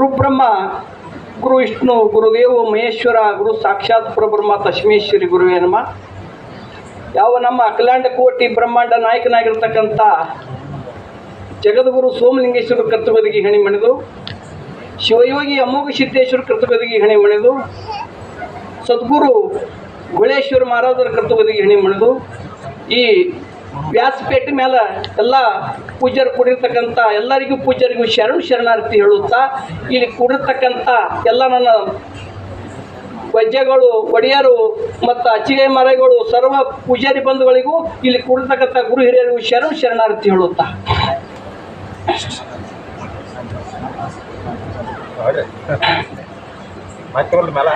ಗುರುಬ್ರಹ್ಮ, ಗುರು ವಿಷ್ಣು ಗುರುದೇವ ಮಹೇಶ್ವರ, ಗುರು ಸಾಕ್ಷಾತ್ ಪರಬ್ರಹ್ಮ ತಶ್ಮೇಶ್ವರಿ ಗುರುವೇ ನಮ. ಯಾವ ನಮ್ಮ ಅಖಿಲಾಂಡ ಕೋಟಿ ಬ್ರಹ್ಮಾಂಡ ನಾಯಕನಾಗಿರ್ತಕ್ಕಂಥ ಜಗದ್ಗುರು ಸೋಮಲಿಂಗೇಶ್ವರ ಕರ್ತವ್ಯದಿಗೆ ಹಣಿ ಮಣಿದು, ಶಿವಯೋಗಿ ಅಮೋಘ ಸಿದ್ದೇಶ್ವರ ಕರ್ತವ್ಯದಿಗೆ ಹಣಿ ಮಣಿದು, ಸದ್ಗುರು ಗುಳೇಶ್ವರ ಮಹಾರಾಜರ ಕರ್ತವ್ಯದಿಗೆ ಹಣಿ ಮಣಿದು, ಈ ವ್ಯಾಸಪೇಟೆ ಮೇಲೆ ಎಲ್ಲ ಪೂಜ್ಯರು ಕೂಡಿರ್ತಕ್ಕಂಥ ಎಲ್ಲರಿಗೂ ಪೂಜ್ಯರಿಗೂ ಶರಣ ಶರಣಾರ್ಥಿ ಹೇಳುತ್ತಾ, ಇಲ್ಲಿ ಕೂಡಿರ್ತಕ್ಕಂಥ ಎಲ್ಲ ನನ್ನ ವಜ್ಯಗಳು ಒಡೆಯರು ಮತ್ತು ಅಚ್ಚಿಗೆ ಮರಗಳು, ಸರ್ವ ಪೂಜಾರಿ ಬಂಧುಗಳಿಗೂ ಇಲ್ಲಿ ಕೂಡಿರ್ತಕ್ಕಂಥ ಗುರು ಹಿರಿಯರಿಗೂ ಶರಣ ಶರಣಾರ್ಥಿ ಹೇಳುತ್ತಾ. ಮೇಲೆ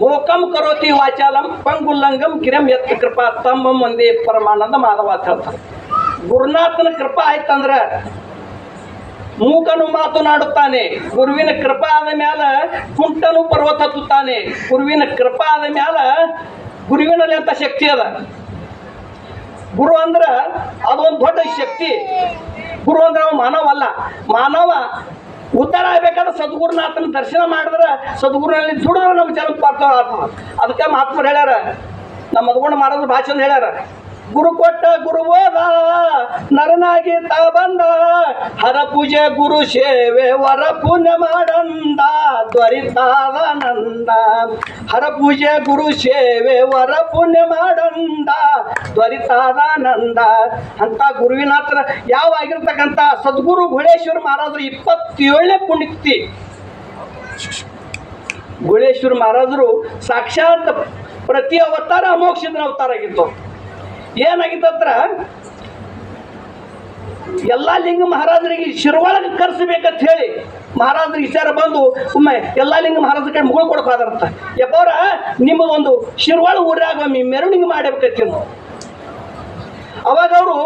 ಮೋಕಂ ಕರೋತಿ ವಾಚಾಲಂ ಪಂಗುಲ್ಲಂಗಂ ಗಿರಂ ಯತ್ ಕೃಪಾ ತಮ್ಮಂ ಒಂದೇ ಪರಮಾನಂದ ಮಾಧವ ಅಂತ ಹೇಳ್ತಾರೆ. ಗುರುನಾಥನ ಕೃಪಾ ಆಯ್ತಂದ್ರ ಮೂಕನು ಮಾತನಾಡುತ್ತಾನೆ, ಗುರುವಿನ ಕೃಪಾ ಆದ ಮ್ಯಾಲ ಕುಂಟನು ಪರ್ವತ ಹತ್ತುತ್ತಾನೆ, ಗುರುವಿನ ಕೃಪಾ ಆದ ಮ್ಯಾಲ ಗುರುವಿನಲ್ಲಿ ಅಂತ ಶಕ್ತಿ ಅದ. ಗುರು ಅಂದ್ರ ಅದೊಂದು ದೊಡ್ಡ ಶಕ್ತಿ. ಗುರು ಅಂದ್ರೆ ಅವ ಮಾನವ ಅಲ್ಲ ಮಾನವ ಉದ್ಧಾರ ಆಗ್ಬೇಕಾದ್ರೆ ಸದ್ಗುರುನಾಥನ ದರ್ಶನ ಮಾಡಿದ್ರೆ ಸದ್ಗುರುನಲ್ಲಿ ದುಡಿದ್ರೆ ನಮ್ಮ ಜನ ಬರ್ತಾವೆ ಆತ್ಮ. ಅದಕ್ಕೆ ಮಹಾತ್ಮರು ಹೇಳ್ಯಾರ, ನಮ್ಮ ಮದ್ಗುಣ ಮಾಡೋದ್ರ ಭಾಷಣ ಹೇಳ್ಯಾರ, ಗುರು ಕೊಟ್ಟ ಗುರು ಓದ ನರನಾಗಿ ತ ಬಂದ, ಹರ ಪೂಜೆ ಗುರು ಸೇವೆ ವರ ಪುಣ್ಯ ಮಾಡಂದ. ತ್ವರಿತಾದಾನಂದ ಹರ ಪೂಜೆ ಗುರು ಸೇವೆ ವರ ಪುಣ್ಯ ಮಾಡಂದ ತ್ವರಿತಾದಾನಂದ ಅಂತ ಗುರುವಿನ ಹತ್ರ ಸದ್ಗುರು ಗುಳೇಶ್ವರ ಮಹಾರಾಜರು ಇಪ್ಪತ್ತೇಳನೇ ಪುಣ್ಯಕ್ತಿ. ಗುಳೇಶ್ವರ ಮಹಾರಾಜರು ಸಾಕ್ಷಾತ್ ಪ್ರತಿ ಅವತಾರ ಅಮೋಕ್ಷದ ಅವತಾರ ಆಗಿತ್ತು ಏನಾಗಿತ್ತಂದ್ರ ಎಲ್ಲ ಲಿಂಗ ಮಹಾರಾಜರಿಗೆ ಶಿರೊಳಗೆ ಕರೆಸಬೇಕಂತ ಹೇಳಿ ಮಹಾರಾಜರಿಗೆ ವಿಚಾರ ಬಂದು ಒಮ್ಮೆ ಎಲ್ಲ ಲಿಂಗ ಮಹಾರಾಜರ ಕಡೆ ಮುಗಳು ಕೊಡಕ್ಕೆ ಹೋದಾರಂತ. ಯಪ್ಪವ್ರ ನಿಮ್ಮದೊಂದು ಶಿರವಾಳ ಊರಾಗ ಒಮ್ಮೆ ಮೆರವಣಿಗೆ ನಾವು. ಅವಾಗ ಅವರು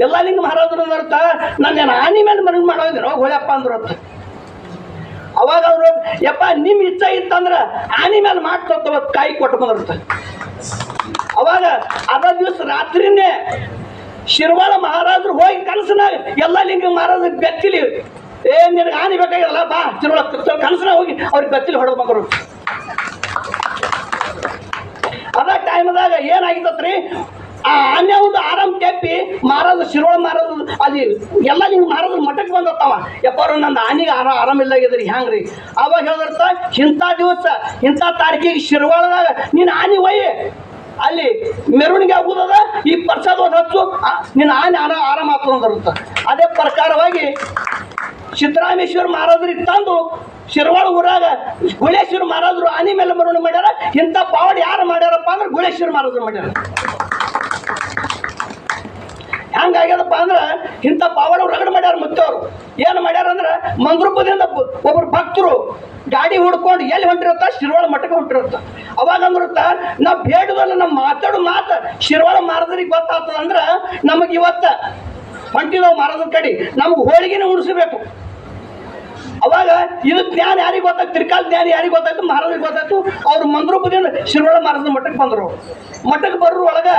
ಎಲ್ಲ ಲಿಂಗ ಮಹಾರಾಜರು ಅಂದ್ರತ್ತ ನನ್ನ ಆನಿ ಮೇಲೆ ಮೆರವಣಿಗೆ ಮಾಡೋದಿರೋ ಹೋಳಪ್ಪ ಅಂದ್ರ ಅವಾಗ ಅವರು, ಯಪ್ಪ ನಿಮ್ಮ ಇಚ್ಛೆ ಇತ್ತಂದ್ರೆ ಆನಿ ಮೇಲೆ ಮಾಡ್ಕೊತ ಕಾಯಿ ಕೊಟ್ಟು ಬಂದ್ರಂತ ಅವಾಗ ಅದ ದಿವಸ ರಾತ್ರಿನೇ ಶಿರ್ವಾಳ ಮಹಾರಾಜರು ಹೋಗಿ ಕನಸನ ಎಲ್ಲ ಲಿಂಗ ಮಹಾರಾಜ ಬೆತ್ತಿಲಿ, ಏ, ನಿನಗೆ ಹಾನಿ ಬೇಕಾಗಿರಲ್ಲ ಬಾ, ಶಿರ್ವಾಳ ಕನಸನಾಗ ಹೋಗಿ ಅವ್ರಿಗೆ ಬೆತ್ತಿಲಿ ಹೊಡೆದು ಬಂದರು. ಅದ ಟೈಮ್ದಾಗ ಏನಾಗಿತ್ತತ್ರಿ? ಆ ಆನೆ ಒಂದು ಆರಾಮ್ ಕೆಪ್ಪಿ ಮಹಾರಾಜ ಶಿರೋಳ ಮಹಾರಾಜ ಅಲ್ಲಿ ಎಲ್ಲ ನಿಂಗೆ ಮಹಾರಾಜ ಮಠಕ್ಕೆ ಬಂದತ್ತವ. ಯಪ್ಪವ್ರು ನಂದು ಆನಿಗೆ ಇಲ್ಲ ಆರಾಮಿಲ್ಲಾಗಿದ್ರಿ ಹ್ಯಾಂಗ್ರಿ? ಅವಾಗ ಹೇಳಿದ್ರ ಇಂಥ ದಿವಸ, ಇಂಥ ತಾರೀಕಿಗೆ ಶಿರ್ವಾಳದಾಗ ನೀನು ಆನಿ ಒಯ್ಯಿ. ಅಲ್ಲಿ ಮೆರವಣಿಗೆ ಆಗುದದ ಈ ಪ್ರಸಾದ ಒಂದು ಹಚ್ಚು ನಿನ್ನ ಆನೆ ಆರಾಮ ಆರಾಮ ಆಗ್ತದಂತ ಅದೇ ಪ್ರಕಾರವಾಗಿ ಸಿದ್ದರಾಮೇಶ್ವರ ಮಹಾರಾಜರಿಗೆ ತಂದು ಶಿರವಾಳ ಊರಾಗ ಗುಳೇಶ್ವರ ಮಹಾರಾಜರು ಆನೆ ಮೇಲೆ ಮೆರವಣಿಗೆ ಮಾಡ್ಯಾರ. ಇಂಥ ಪಾವಡಿ ಯಾರು ಮಾಡ್ಯಾರಪ್ಪ ಅಂದ್ರೆ ಗುಳೇಶ್ವರ ಮಹಾರಾಜರು ಮಾಡ್ಯಾರ. ಹಂಗಾಗ್ಯದಪ್ಪ ಅಂದ್ರೆ ಇಂಥ ಪಾವಡ ರಗಡ್ ಮಾಡ್ಯಾರ ಮತ್ತೆ ಅವರು ಏನು ಮಾಡ್ಯಾರ ಅಂದ್ರೆ ಮಂದ್ರೂಪದಿಂದ ಒಬ್ಬರು ಭಕ್ತರು ಗಾಡಿ ಹುಡ್ಕೊಂಡು ಎಲ್ಲಿ ಹೊಂಟಿರುತ್ತ? ಶಿರವಾಳ ಮಠಕ್ಕೆ ಹೊಂಟಿರುತ್ತ. ಅವಾಗ ಅಂದ್ರತ್ತ ನಾ ಬೇಡದಲ್ಲ ನಮ್ಮ ಮಾತಾಡು ಮಾತು. ಶಿರ್ವಾಳ ಮಾರದ್ರಿಗೆ ಗೊತ್ತಾಗ್ತದ ಅಂದ್ರ ನಮಗೆ ಇವತ್ತ ಹೊಂಟಿದವು ಮಾರದ ಕಡೆ ನಮ್ಗೆ ಹೋಳಿಗೆನೇ ಉಣಿಸ್ಬೇಕು. ಅವಾಗ ಇದು ಜ್ಞಾನ ಯಾರಿಗೆ ಗೊತ್ತಾಯ್ತು ತ್ರಿಕಾಲ ಜ್ಞಾನ ಯಾರಿಗೆ ಗೊತ್ತಾಯ್ತು ಮಹಾರಾಜರಿಗೆ ಗೊತ್ತಾಯ್ತು ಅವ್ರು ಮಂದ್ರೂಪದಿಂದ ಶಿರೋಳ ಮಾರದ ಮಠಕ್ಕೆ ಬಂದರು. ಮಠಕ್ಕೆ ಬರೋರು ಒಳಗೆ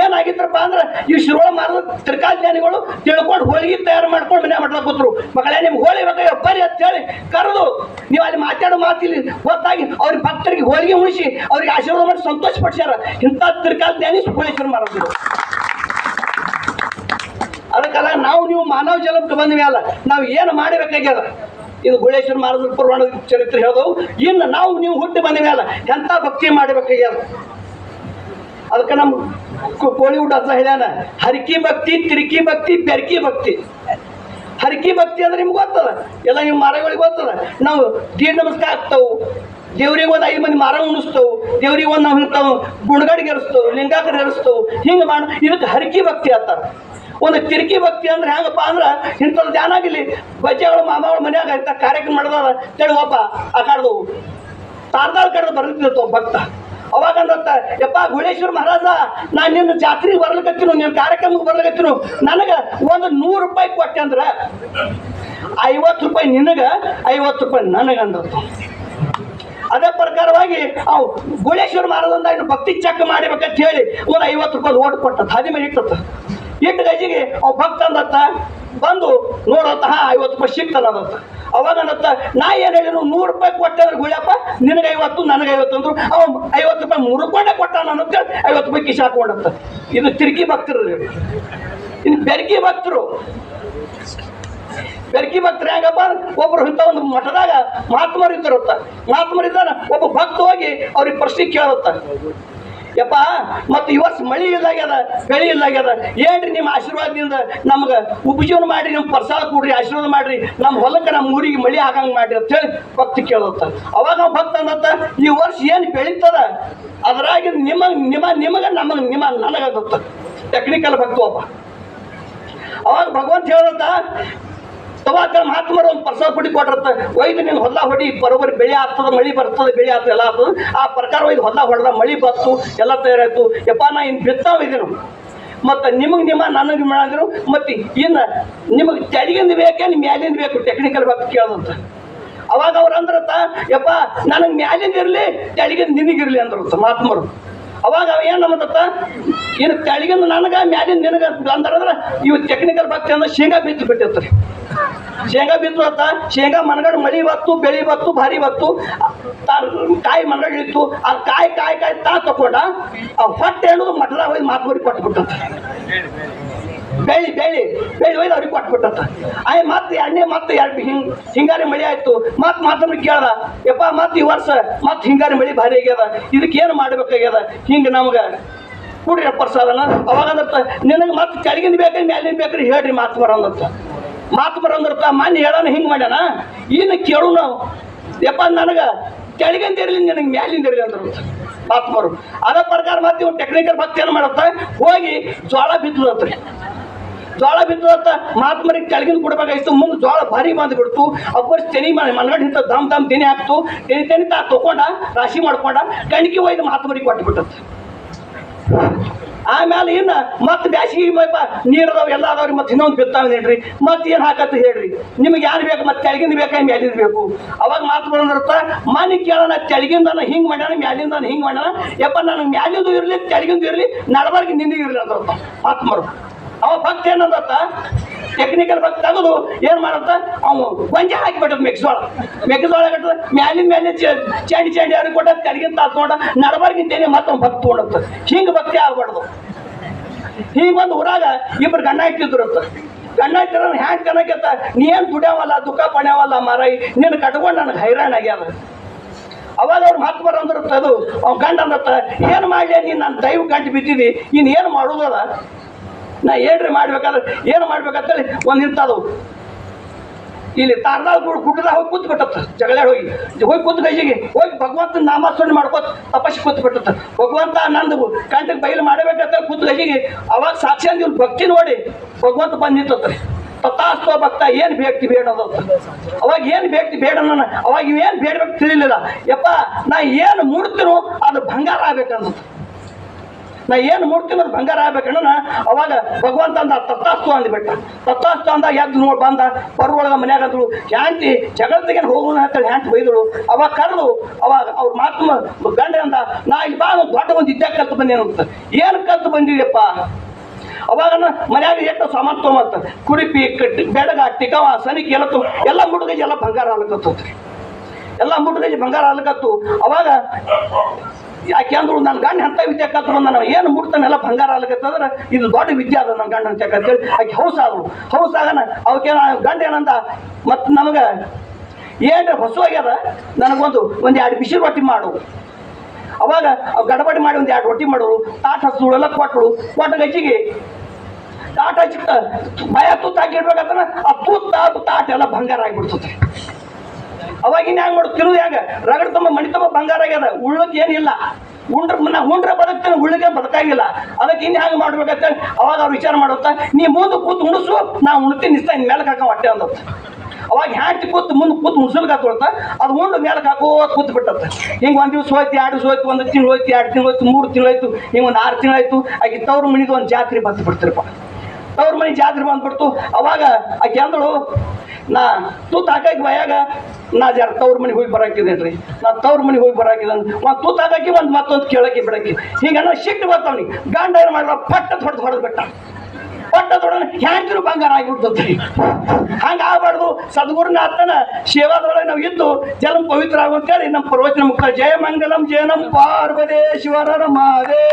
ಏನಾಗಿತ್ತಪ್ಪ ಅಂದ್ರೆ ಈ ಶಿರೋಳ ಮಾರದ ತ್ರಿಕಾಲ ಜ್ಞಾನಿಗಳು ತಿಳ್ಕೊಂಡು ಹೋಳಿಗೆ ತಯಾರು ಮಾಡ್ಕೊಂಡು ಮನೆ ಮಠಕ್ಕೆ ಕೂತ್ರು. ಮಗಳೇ, ನಿಮ್ಗೆ ಹೋಳಿ ಬೇಕಾಗಿ ಬರ್ರಿ ಅಂತ ಹೇಳಿ ಕರೆದು, ನೀವು ಅಲ್ಲಿ ಮಾತಾಡೋ ಮಾತಿಲ್ಲಿ ಗೊತ್ತಾಗಿ ಅವ್ರಿಗೆ ಭಕ್ತರಿಗೆ ಹೋಳಿಗೆ ಉಣಿಸಿ ಅವ್ರಿಗೆ ಆಶೀರ್ವಾದ ಮಾಡಿ ಸಂತೋಷ ಪಡಿಸ್ಯಾರ. ಇಂಥ ತಿರ್ಕಾಲ ಜ್ಞಾನಿ ಸುಖೇಶ್ವರ ಮಾಡಿದ್ರು ಅದಕ್ಕಲ್ಲ ನಾವು ನೀವು ಮಾನವ ಜಲಕ್ಕೆ ಬಂದ್ವಿ ಅಲ್ಲ, ನಾವು ಏನು ಮಾಡಬೇಕಾಗ್ಯದ? ಇದು ಗುಳೇಶ್ವರ ಮಹಾರಾಜರ ಪುರಾಣ ಚರಿತ್ರೆ ಹೇಳೋದು ಇನ್ನು ನಾವು ನೀವು ಹುಟ್ಟಿ ಬಂದ ಮೇಲೆ ಎಂಥ ಭಕ್ತಿ ಮಾಡಬೇಕಾಗ್ಯದ? ಅದಕ್ಕೆ ನಮ್ಮ ಕೋಳಿವುಡ್ ಅಂತ ಹೇಳ್ಯಾನ, ಹರಕಿ ಭಕ್ತಿ, ತಿರುಕಿ ಭಕ್ತಿ, ಬೆರಕಿ ಭಕ್ತಿ. ಹರಕಿ ಭಕ್ತಿ ಅಂದ್ರೆ ನಿಮ್ಗೆ ಗೊತ್ತದ? ಎಲ್ಲ ನಿಮ್ಮ ಮರಗಳಿಗೆ ಗೊತ್ತದ? ನಾವು ದೀಡ್ ನಮಸ್ಕಾರ ಆಗ್ತಾವು. ದೇವ್ರಿಗೆ ಒಂದು ಐದು ಮಂದಿ ಮಾರ ಉಣಿಸ್ತವು ದೇವ್ರಿಗೆ ಒಂದು ನಾವು ಇಂಥವು ಲಿಂಗಾಕರ ಏರಿಸ್ತವು ಹಿಂಗೆ ಮಾಡಿ ಇದಕ್ಕೆ ಹರಕಿ ಭಕ್ತಿ ಅಂತಾರೆ. ಒಂದು ಕಿರಿಕಿ ಭಕ್ತಿ ಅಂದ್ರೆ ಹೆಂಗಪ್ಪ ಅಂದ್ರೆ ಇಂಥದ್ದು ಧ್ಯಾನ ಆಗಿಲ್ಲಿ ಬಜ್ಜೆಗಳು ಮಾಮಗಳು ಮನ್ಯಾಗ ಇಂಥ ಕಾರ್ಯಕ್ರಮ ಮಾಡಿದಾಗ ತಿಳಿ ಒಬ್ಬ ಆ ಕಾಡ್ದು. ತಾರ್ದಾಳ್ ಕಡ್ದು ಬರ್ತಿರ್ತ ಭಕ್ತ. ಅವಾಗ ಅಂದತ್ತ ಯಪ್ಪ ಗುಳೇಶ್ವರ ಮಹಾರಾಜ ನಾನು ನಿನ್ನ ಜಾತ್ರೆಗೆ ಬರ್ಲಿಕತ್ತೀನು, ನಿನ್ನ ಕಾರ್ಯಕ್ರಮಕ್ಕೆ ಬರ್ಲಿಕತ್ತೀನು, ನನಗೆ ಒಂದು ನೂರು ರೂಪಾಯಿ ಕೊಟ್ಟೆ ಅಂದ್ರೆ, ಐವತ್ತು ರೂಪಾಯಿ ನಿನಗೆ, ಐವತ್ತು ರೂಪಾಯಿ ನನಗೆ ಅಂದತ್ತು ಅದೇ ಪ್ರಕಾರವಾಗಿ ಅವು ಗುಳೇಶ್ವರ ಮಹಾರಾಜಂದ ಇನ್ನು ಭಕ್ತಿ ಚೆಕ್ ಮಾಡಿಬೇಕಂತ ಹೇಳಿ ಒಂದು ಐವತ್ತು ರೂಪಾಯಿ ಓಟ್ ಕೊಟ್ಟ ಹದಿ ಮೇಲೆ ಇಟ್ಟತ್ತ ಇಟ್ಟು ಗಜಿಗೆ ಅವ್ ಭಕ್ತ ಅಂದತ್ತ ಬಂದು ನೋಡತ್ತ ಐವತ್ತು ರೂಪಾಯಿ ಸಿಗ್ತಾನದತ್ತ ಅವಾಗ ಅಂದತ್ತ ನಾ ಏನು ಹೇಳಿದ್ರು ನೂರು ರೂಪಾಯಿ ಕೊಟ್ಟೆ ಅಂದ್ರೆ ಗುಳ್ಯಪ್ಪ ನಿನಗೆ ಐವತ್ತು, ನನಗೆ ಐವತ್ತು ಅಂದ್ರು. ಅವ ಐವತ್ತು ರೂಪಾಯಿ ಮೂರು ರೂಪಾಯಿ ಕೊಟ್ಟಾನ ಅಂತೇಳಿ ಐವತ್ತು ರೂಪಾಯಿ ಕಿಶ್ ಕೊಂಡತ್ತ ಇದು ತಿರುಗಿ ಭಕ್ತರು. ಇನ್ನು ಬೆರಗಿ ಭಕ್ತರು ಬೆರಗಿ ಭಕ್ತರು ಹೆಂಗಪ್ಪ ಒಬ್ರು ಇಂಥ ಒಂದು ಮಠದಾಗ ಮಹಾತ್ಮರು ಇದ್ದಾರತ್ತ. ಮಹಾತ್ಮರು ಇದ್ದಾರ ಒಬ್ಬ ಭಕ್ತ ಹೋಗಿ ಅವ್ರಿಗೆ ಪ್ರಶ್ನೆ ಕೇಳುತ್ತ. ಯಪ್ಪ, ಮತ್ತು ಈ ವರ್ಷ ಮಳಿ ಇಲ್ಲಾಗ್ಯದ ಬೆಳೆ ಇಲ್ಲಾಗ್ಯದ ಏನ್ರಿ ನಿಮ್ಮ ಆಶೀರ್ವಾದದಿಂದ ನಮ್ಗೆ ಉಪಜೀವನ ಮಾಡ್ರಿ, ನಿಮ್ಮ ಪ್ರಸಾದ ಕೊಡ್ರಿ, ಆಶೀರ್ವಾದ ಮಾಡ್ರಿ, ನಮ್ಮ ಹೊಲಕ್ಕೆ ನಮ್ಮ ಊರಿಗೆ ಮಳಿ ಆಗಂಗೆ ಮಾಡ್ರಿ ಅಂತ ಹೇಳಿ ಭಕ್ತಿ ಕೇಳುತ್ತ. ಅವಾಗ ನಾವು ಭಕ್ತ ಅಂದತ್ತ, ಈ ವರ್ಷ ಏನು ಬೆಳೀತದ ಅದ್ರಾಗ ನಿಮ್ಮ ನಿಮ್ಮ, ನಿಮಗೆ ನಮಗೆ ನಿಮ್ಮ ನನಗಾಗತ್ತ ಟೆಕ್ನಿಕಲ್ ಭಕ್ತ ಒಬ್ಬ. ಅವಾಗ ಭಗವಂತ ಹೇಳತ್ತ ತವಾಗ ಮಹಾತ್ಮರು ಒಂದು ಪ್ರಸಾದ ಪುಡಿ ಕೊಟ್ಟಿರ್ತ ಒಯ್ದು ನೀನು ಹೊಲ ಹೊಡಿ, ಬರೋಬ್ಬರಿ ಬೆಳೆ ಆಗ್ತದ, ಮಳಿ ಬರ್ತದೆ, ಬೆಳೆ ಆಗ್ತದೆ, ಎಲ್ಲ ಆಗ್ತದೆ. ಆ ಪ್ರಕಾರ ಒಯ್ದು ಹೊಲ ಹೊಡೆದ ಮಳಿ ಬತ್ತು ಎಲ್ಲ ತಯಾರಾಯ್ತು. ಯಪ್ಪ, ನಾ ಇನ್ನು ಬಿತ್ತಾವ ಇದೀನು. ಮತ್ತು ನಿಮಗೆ ನಿಮ್ಮ, ನನಗೆ ಮಾಡಿದ್ರು ಮತ್ತು ಇನ್ನು ನಿಮಗೆ ತೆಳಗಿಂದ ನಿಮ್ಮ ಮ್ಯಾಲಿಂದ ಬೇಕು ಟೆಕ್ನಿಕಲ್ ಬಗ್ಗೆ ಕೇಳೋದಂತ. ಅವಾಗ ಅವ್ರು ಅಂದ್ರತ್ತ, ಯಪ್ಪ, ನನಗೆ ಮ್ಯಾಲಿಂದ ಇರಲಿ ತೆಳಗಿಂದ ನಿನಗಿರಲಿ ಅಂದ್ರಂತ ಮಹಾತ್ಮರು. ಅವಾಗ ಅವ ಏನು ನಮ್ಮದತ್ತ ಇನ್ನು ತೆಳಗಿಂದ ನನಗೆ, ಮ್ಯಾಲಿನ ನಿನಗೆ ಅಂದ್ರಂದ್ರೆ ಇವು ಟೆಕ್ನಿಕಲ್ ಭಕ್ತಿ ಅಂದ್ರೆ ಶೇಂಗಾ ಬಿತ್ತು ಬಿಟ್ಟಿರ್ತಾರೆ. ಶೇಂಗಾ ಬಿದ್ದು ಅಂತ, ಶೇಂಗಾ ಮನಗಡೆ ಮಳಿ ಬತ್ತು, ಬೆಳಿ ಬತ್ತು, ಭಾರಿ ಬತ್ತು ಕಾಯಿ ಮನಗಡ್ ಇತ್ತು, ಆ ಕಾಯಿ ಕಾಯಿ ಕಾಯಿ ತಾ ತಕೊಂಡ, ಆ ಹೊಟ್ಟೆ ಹೇಳುದು ಮಠದಾಗ ಹೋಗಿ ಮಾತುವರಿ ಕೊಟ್ಬಿಟ್ಟಂತ ಬೆಳಿ ಬೆಳಿ ಬೆಳಿ ಒಯ್ದು ಅವ್ರಿಗೆ ಕೊಟ್ಬಿಟ್ಟಂತ ಆಯ್, ಮತ್ತೆ ಎರಡನೇ ಮತ್ತೆ ಎರಡು ಹಿಂಗ್, ಹಿಂಗಾರಿ ಮಳಿ ಆಯ್ತು. ಮತ್ತೆ ಮಾತನ್ನ ಕೇಳ್ದ, ಯಪ್ಪ, ಮತ್ತೆ ಈ ವರ್ಷ ಮತ್ತೆ ಹಿಂಗಾರಿ ಮಳಿ ಭಾರಿ ಆಗ್ಯದ. ಇದಕ್ಕೆ ಏನು ಮಾಡ್ಬೇಕಾಗ್ಯದ? ಹಿಂಗೆ ನಮ್ಗೆ ಕೂಡ್ರಿ ಪ್ರಸಾದನ ಅವಾಗ ಅಂದತ್ತ ನಿನಗೆ ಮತ್ತೆ ಕೆಳಗಿನ ಬೇಕ್ರಿ ಮ್ಯಾಲಿನ ಬೇಕ್ರಿ ಹೇಳ್ರಿ ಮಾತು ಬರೋಂದತ್ತ ಮಾತು ಬರೋಂದ್ರತ್ತ ಮನ್ನೆ ಹೇಳೋಣ ಹಿಂಗೆ ಮಾಡ್ಯಾನ, ಇನ್ನು ಕೇಳು ನಾವು. ಯಪ್ಪ, ನನಗೆ ಕೆಳಗಿಂದ ಇರಲಿ, ನಿನಗೆ ಮ್ಯಾಲಿಂದ ಇರಲಿ ಮಾತು ಬರು ಅದೇ ಪ್ರಕಾರ ಮತ್ತೆ ಟೆಕ್ನಿಕಲ್ ಭಕ್ತಿ ಏನು ಮಾಡತ್ತ, ಹೋಗಿ ಜೋಳ ಬಿದ್ದು ಜೋಳ ಬಿದ್ದದತ್ತ ಮಾತ್ಮರಿಗೆ ಕೆಳಗಿನ ಕೊಡ್ಬೇಕಾಗಿತ್ತು ಮುಂದೆ ಜೋಳ ಭಾರಿ ಬಂದು ಬಿಡ್ತು. ಅಪ್ಪರ್ಸ್ ತೆನಿ ಮನಗಡೆ ಹಿಂತ ದಮ್ ದಮ್ ತೆನಿ ಹಾಕ್ತು. ತೆನಿ ತೆನಿ ತಾ ತಗೊಂಡ ರಾಶಿ ಮಾಡ್ಕೊಂಡ ಕಣಿಕೆ ಒಯ್ದು ಮಾತ್ಮರಿಗೆ ಕೊಟ್ಟು ಬಿಟ್ಟತ್ತು ಆಮೇಲೆ ಇನ್ನು ಮತ್ತೆ ಬ್ಯಾಸಿಗೆ ನೀರು ಅದಾವ ಎಲ್ಲ ಅದಾವ್ರಿ ಮತ್ತೆ ಇನ್ನೊಂದು ಬಿತ್ತಾವ ನೀಡ್ರಿ ಮತ್ತೆ ಏನು ಹಾಕತ್ತ ಹೇಳ್ರಿ? ನಿಮ್ಗೆ ಯಾರು ಬೇಕು? ಮತ್ತೆ ತೆಳಗಿಂದ ಬೇಕಾ ಮ್ಯಾಲಿಂದ ಬೇಕು? ಅವಾಗ ಮಾತು ಬಂದಿರುತ್ತ, ಮನೆ ಕೇಳೋಣ ತೆಳಗಿಂದ ಹಿಂಗೆ ಮಾಡ್ಯಾನ ಮ್ಯಾಲಿಂದ ಹಿಂಗೆ ಮಾಡ್ಯಾನ. ಯಪ್ಪ, ನನಗೆ ಮ್ಯಾಲಿಂದು ಇರಲಿ, ತೆಳಗಿಂದು ಇರಲಿ, ನಡಬಾರ್ಗಿ ಇರ್ಲಿ ಇರಲಿ ಮಾತು ಮಾತ್ಮರು ಅವ ಭಕ್ತ ಏನಂದತ್ತ? ಟೆಕ್ನಿಕಲ್ ಭಕ್ತ ತೆಗೆದು ಏನು ಮಾಡಂತ? ಅವನು ಗೊಂಜಾಳ ಹಾಕಿಬಿಟ್ಟದ ಮೆಕ್ಸೋಳ. ಮೆಕ್ಸೋಳ ಕಟ್ಟದ ಮ್ಯಾಲಿನ ಮೇಲೆ ಚಂಡಿ ಚಂಡಿ ಅವ್ರಿಗೆ ಕೊಟ್ಟ ಕರಿಗಿಂತ ನೋಡ ನಡಬಾರ್ಗಿಂತೇನೆ ಮತ್ತೆ ಅವ್ನು ಭಕ್ತ ತೊಗೊಂಡತ್ತ ಹಿಂಗೆ ಭಕ್ತಿ ಆಗ್ಬಾರ್ದು. ಹೀಗೆ ಒಂದು ಊರಾಗ ಇಬ್ರು ಗಣ್ಣ ಇಟ್ಟಿದ್ರು ಅಂತ. ಗಣ್ಣ ಇಟ್ಟಿರೋ ಹ್ಯಾಂಗ್ ಕನಕತ್ತ ನೀ ಏನು ದುಡ್ಯಾವಲ್ಲ, ದುಃಖ ಪಣ್ಯಾವಲ್ಲ ಮಾರಾಯಿ ನಿನ್ನ ಕಟ್ಕೊಂಡು ನನಗೆ ಹೈರಾಣ ಆಗ್ಯಾದ. ಅವಾಗ ಅವ್ರು ಮಾತು ಬರಂದಿರುತ್ತೆ ಅದು. ಅವ್ನ ಗಂಡ ಅಂದತ್ತ ಏನು ಮಾಡಲಿ ನೀನು? ನನ್ನ ದೈವ ಗಂಟು ಬಿದ್ದಿದ್ದಿ ಇನ್ನು ಏನು ಮಾಡೋದದ? ನಾ ಏನ್ರಿ ಮಾಡ್ಬೇಕಾದ್ರೆ, ಏನು ಮಾಡ್ಬೇಕಂತೇಳಿ ಒಂದು ನಿಂತದು ಇಲ್ಲಿ ತಾರದಾಲ್ ಗುಡ್ ಗುಡ್ಡದಾಗ ಹೋಗಿ ಕೂತ್ ಬಿಟ್ಟತ್ತ ಜಗಳ ಹೋಗಿ. ಹೋಗಿ ಕೂತ್ ಗೈಜಿಗೆ ಹೋಗಿ ಭಗವಂತನ ನಾಮಸ್ಮರಣೆ ಮಾಡ್ಕೋತ ತಪಸ್ಸು ಕೂತ್ ಬಿಟ್ಟತ್ತ. ಭಗವಂತ ನಂದು ಕಂಟಿಗೆ ಬಯಲು ಮಾಡಬೇಕಂತ ಕೂತ್ ಗೈಜಿಗೆ ಅವಾಗ ಸಾಕ್ಷಿ ಇವ್ರು ಭಕ್ತಿ ನೋಡಿ ಭಗವಂತ ಬಂದು ನಿಂತತ್ರಿ ತಥಾಸ್ತು ಭಕ್ತ, ಏನು ಬೇಕ್ತಿ ಬೇಡ ಅವಾಗ ಏನು ಬೇಕ್ತಿ ಬೇಡ ಅವಾಗ ಇವೇನು ಬೇಡಬೇಕು ತಿಳಿಲಿಲ್ಲ. ಯಪ್ಪ, ನಾ ಏನು ಮೂಡ್ತೀನೋ ಅದು ಬಂಗಾರ ಆಗ್ಬೇಕಂತ. ನಾ ಏನು ಮೂರ್ತಿ ಅದು ಬಂಗಾರ ಆಗ್ಬೇಕಣ್ಣ ಅವಾಗ ಭಗವಂತ ಅಂದ ತತ್ತಾಸ್ತು ಅಂದ್ಬಿಟ್ಟ. ತತ್ತಾಸ್ತು ಅಂದ ಎದ್ದು ನೋಡಿ ಬಂದ ಪರ್ವೊಳಗ ಮನ್ಯಾಗ ಅಂದಳು ಶಾಂತಿ ಜಗತ್ತಿಗೆ ಹೋಗೋಣ ಅಂತೇಳಿ ಹ್ಯಾಂತಿ ಬೈದಳು. ಅವಾಗ ಕರೆದು ಅವಾಗ ಅವ್ರ ಮಾತು ಗಂಡ ಅಂದ, ನಾ ಇಲ್ಲಿ ಬಾ ದೊಡ್ಡ ಒಂದು ಇದ್ದಾಗ ಕಲ್ತು ಬಂದೇನು ಅಂತ. ಏನು ಕಲ್ತು ಬಂದಿದೆಯಪ್ಪ? ಅವಾಗ ಮನ್ಯಾಗ ಎಷ್ಟು ಸಾಮಾನು ತೊಗೊಂಬತ್ತ ಕುರಿಪಿ ಕಟ್ಟಿ ಬೆಡಗ ಟಿಕವ ಸನಿಕ್, ಎಲ್ಲ ತೊಗೊಂಡ್ ಎಲ್ಲ ಮುಡುಗಜಿ ಎಲ್ಲ ಬಂಗಾರ ಆಲಕತ್ತ ಎಲ್ಲ ಮುಟ್ಟಗಜಿ ಬಂಗಾರ ಆಗ್ಲಕತ್ತು ಅವಾಗ ಯಾಕೆ ಅಂದ್ರು ನನ್ನ ಗಂಡ ಹಂತ ವಿದ್ಯೆ ಕತ್ರ ನಾವು ಏನು ಮುಟ್ತಾನೆಲ್ಲ ಬಂಗಾರ ಆಗತ್ತಂದ್ರೆ ಇದು ದೊಡ್ಡ ವಿದ್ಯೆ ಅದ ನನ್ನ ಗಂಡ ಅಂತ ಅಂತೇಳಿ ಆಕೆ ಹೌಸ್ ಹೌಸಾಗನ ಹೌಸ್ ಆಗನ ಅವಕ್ಕೆ ಗಂಡ ಏನಂತ ಮತ್ತು ನಮಗೆ ಏನು ಹೊಸವಾಗ್ಯದ? ನನಗೊಂದು ಒಂದು ಎರಡು ಬಿಸಿ ರೊಟ್ಟಿ ಮಾಡು. ಅವಾಗ ಅವ್ ಗಡಬಡಿ ಮಾಡಿ ಒಂದು ಎರಡು ರೊಟ್ಟಿ ಮಾಡೋರು ತಾಟ ಹಸುಗಳೆಲ್ಲ ಕೊಟ್ಟಳು ಕೊಟ್ಟ ಗಜ್ಜಿಗೆ ತಾಟ ಹಚ್ಚಿ ಭಯ ತೂತ್ ಹಾಕಿಡ್ಬೇಕಂದ್ರೆ ಆ ತೂತ್ ತಾಟ್ ಎಲ್ಲ ಬಂಗಾರ ಆಗಿಬಿಡ್ತದೆ ಅವಾಗ ಹ್ಯಾಂಗ ಮಾಡೋದು? ತಿರುವು ಹ್ಯಾಂಗ? ರಗಡ್ ತುಂಬ, ಮಣಿ ತುಂಬ ಬಂಗಾರ ಆಗ್ಯದ. ಉಳ್ಳಕ್ಕೆ ಏನಿಲ್ಲ ಉಂಡ್ರ ನಾ ಉಂಡ್ರ ಬದುಕ್ತೇನೆ, ಉಳ್ಳಿಗೆ ಬದುಕಾಗಿಲ್ಲ. ಅದಕ್ಕೆ ಇನ್ನು ಹ್ಯಾಂಗ ಮಾಡ್ಬೇಕಂತ ಅವಾಗ ಅವ್ರು ವಿಚಾರ ಮಾಡುತ್ತ, ನೀ ಮುಂದೆ ಕೂತು ಉಣಿಸು, ನಾ ಉಣ್ತೀನಿ ನಿಸ್ತ ಇನ್ನು ಮೇಲೆ ಹಾಕ ಹೊಟ್ಟೆ ಅಂದತ್ತ. ಅವಾಗ ಹ್ಯಾಂಟಿ ಕೂತು ಮುಂದೆ ಕೂತು ಮುಡ್ಸಲ್ಕ ಕಾಕೊಳ್ತ ಅದು ಉಂಡು ಮೇಲೆ ಹಾಕೋ ಕೂತ್ ಬಿಟ್ಟತ್ತ. ಹಿಂಗೆ ಒಂದು ದಿವ್ಸ ಹೋಯ್ತು, ಎರಡು ದಿವಸ ಹೋಯ್ತು, ಒಂದು ತಿಂಗಳು ಹೋಯ್ತು, ಎರಡು ತಿಂಗಳು ಹೋಯ್ತು, ಮೂರು ತಿಂಗಳು ಆಯ್ತು ಹಿಂಗೆ ಒಂದು ಆರು ತಿಂಗಳು ಆಯ್ತು. ಆಕೆ ತವ್ರ ಮನಿದು ಒಂದು ಜಾತ್ರೆ ಬಂದು ಬಿಡ್ತಿರಪ್ಪ. ತವ್ರ ಮನೆ ಜಾತ್ರೆ ಬಂದ್ಬಿಡ್ತು ಅವಾಗ ಆಕೆ ಅಂದಳು ನಾ ತೂತ್ ಹಾಕಿ ಬಯಾಗ ನಾ ಯಾರ ತವ್ರ ಮನೆಗೆ ಹೋಗಿ ಬರಾಕಿದ್ದೇನೆ ರೀ ನಾ ತವ್ರ ಮನೆಗೆ ಹೋಗಿ ಬರಾಕಿದ್ದೆ ಒಂದು ತೂತ ಹಾಕಿ ಒಂದು ಮತ್ತೊಂದು ಕೇಳಕ್ಕೆ ಬಿಡಕ್ಕೆ ಹೀಗೆ ಅನ್ನೋ ಸಿಟ್ಟು ಬರ್ತಾವನಿಗೆ. ಗಂಡ ಏನು ಪಟ್ಟ ಹೊಡೆದು ಹೊಡೆದು ಬಿಟ್ಟ ಪಟ್ಟ ತೊಡೋಣ ಹ್ಯಾಂಗಿರು ಬಂಗಾರ ಆಗಿಬಿಡ್ತದೆ ಹಂಗೆ ಆಗಬಾರ್ದು. ಸದ್ಗುರುನ ಆತನ ಸೇವಾದೊಳಗೆ ನಾವು ಇದ್ದು ಜಲ ಪವಿತ್ರ ಆಗುವಂತೇಳಿ ನಮ್ಮ ಪ್ರವಚನ ಮುಖ. ಜಯ ಮಂಗಲಂ ಜಯನಂ ಪಾರ್ವತೇಶ್ವರರ ಮಾವೇ